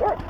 Huh?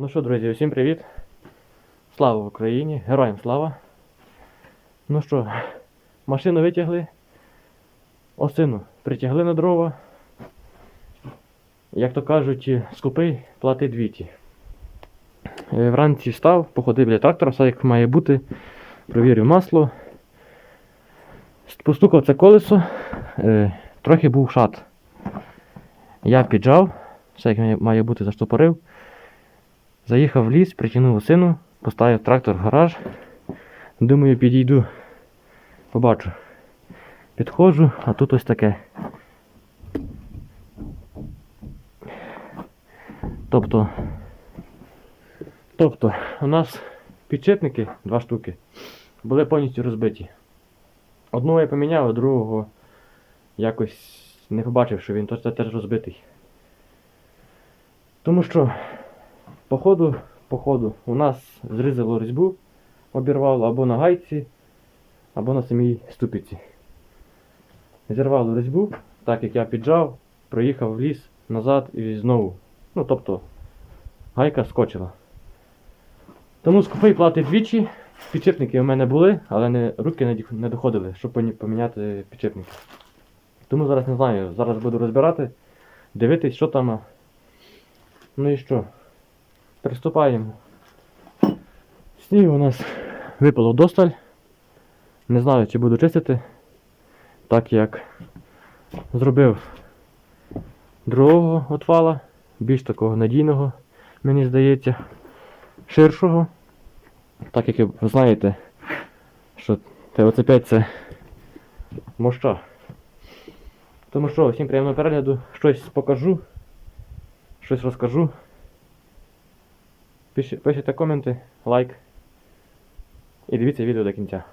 Ну що, друзі, усім привіт! Слава Україні! Героям слава! Ну що, машину витягли, осину притягли на дрова. Як то кажуть, скупий плати двіті. Е, Вранці встав, походив біля трактора, все як має бути. Провірив масло. Постукав це колесо, е, трохи був шат. Я піджав, все як має- бути, заштопорив. Заїхав в ліс, притягнув сину, поставив трактор в гараж. Думаю, підійду, побачу. Підходжу, а тут ось таке. Тобто, тобто, у нас підшипники, два штуки, були повністю розбиті. Одного я поміняв, а другого якось не побачив, що він теж, розбитий. Тому що Походу, походу, у нас зрізало різьбу, обірвало або на гайці, або на самій ступиці. Зірвало різьбу, так як я піджав, проїхав в ліс назад і знову. Ну, тобто, гайка скочила. Тому скупий платить двічі. Підчепники у мене були, але не, руки не, доходили, щоб поміняти підчепники. Тому зараз не знаю, зараз буду розбирати, дивитись, що там. Ну і що? Приступаємо. Снігу у нас випало досталь. Не знаю, чи буду чистити, так як зробив другого отвала, більш такого надійного, мені здається, ширшого. Так як ви знаєте, що ТОЦ5 це моща. Тому що, всім приємного перегляду, щось покажу, щось розкажу. Пишіть коменти, лайк. І дивіться відео до кінця.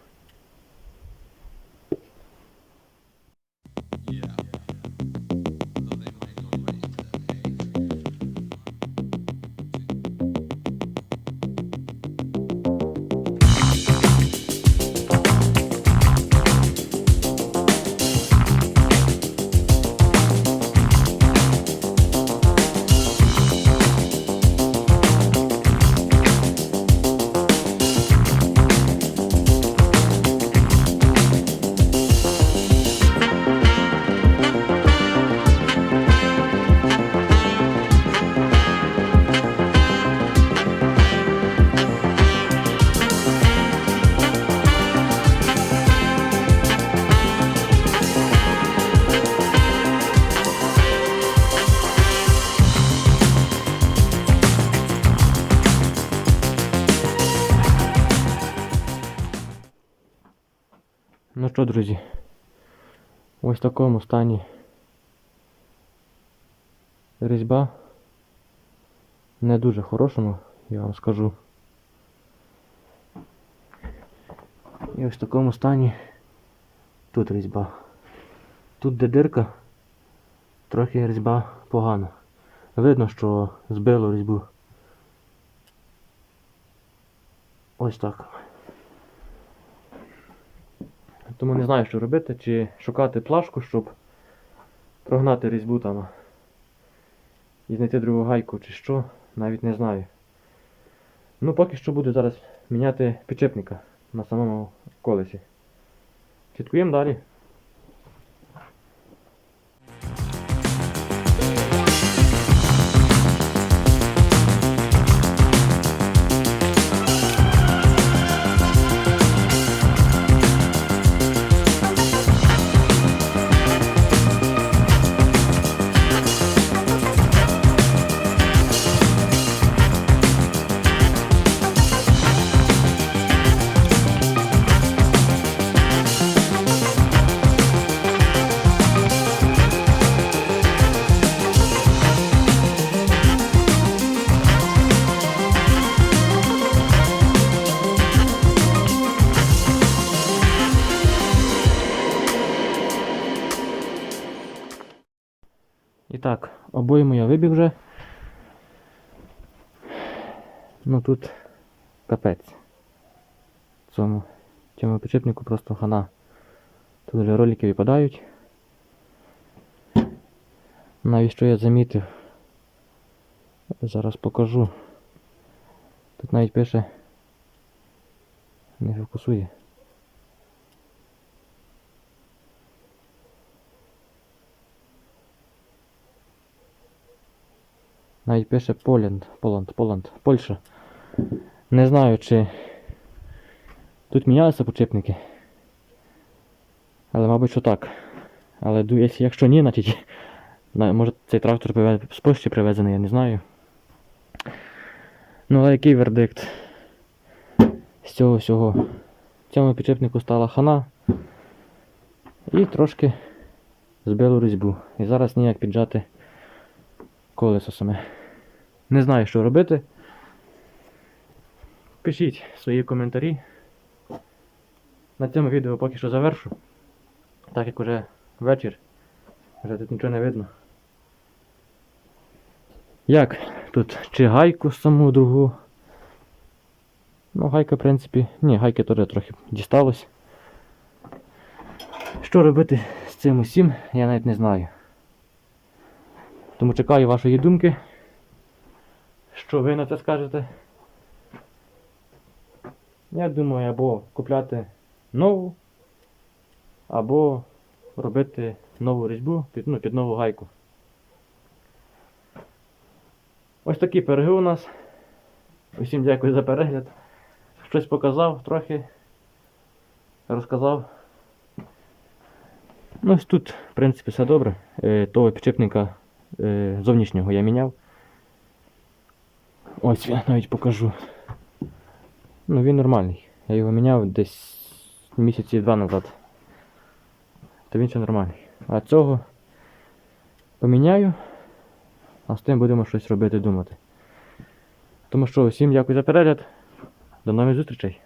Ну що, друзі, ось в такому стані різьба. Не дуже хорошому, я вам скажу. І ось в такому стані тут різьба. Тут де дирка, трохи різьба погана. Видно, що збило різьбу. Ось так. Тому не знаю, що робити, чи шукати плашку, щоб прогнати різьбу там і знайти другу гайку, чи що, навіть не знаю. Ну, поки що буду зараз міняти підшипника на самому колесі. Слідкуємо далі. Так, обойму я вибіг вже. Ну тут капець. Цьому, цьому підшипнику просто хана. Тут вже ролики випадають. Навіть що я замітив. Зараз покажу. Тут навіть пише. Не фокусує. Навіть пише Полянд, Поланд, Поланд, Польща. Не знаю, чи тут мінялися почепники. Але, мабуть, що так. Але якщо- ні, значить, може цей трактор з Польщі привезений, я не знаю. Ну, але який вердикт з цього всього? Цьому підшипнику стала хана і трошки збило різьбу. І зараз ніяк піджати колесо саме. Не знаю, що робити. Пишіть свої коментарі. На цьому відео поки що завершу. Так як уже вечір, вже тут нічого не видно. Як тут? Чи гайку саму другу? Ну, гайка, в принципі. Ні, гайки теж трохи дісталось. Що робити з цим усім, я навіть не знаю. Тому чекаю вашої думки. Що ви на це скажете? Я думаю, або купляти нову, або робити нову різьбу під, ну, під нову гайку. Ось такі пироги у нас. Усім дякую за перегляд. Щось показав трохи. Розказав. Ну, ось тут, в принципі, все добре. Е, того підшипника е, зовнішнього я міняв. Ось я навіть покажу. Ну він нормальний. Я його міняв десь місяці два назад. То він ще нормальний. А цього поміняю, а з тим будемо щось робити думати. Тому що всім дякую за перегляд. До нових зустрічей.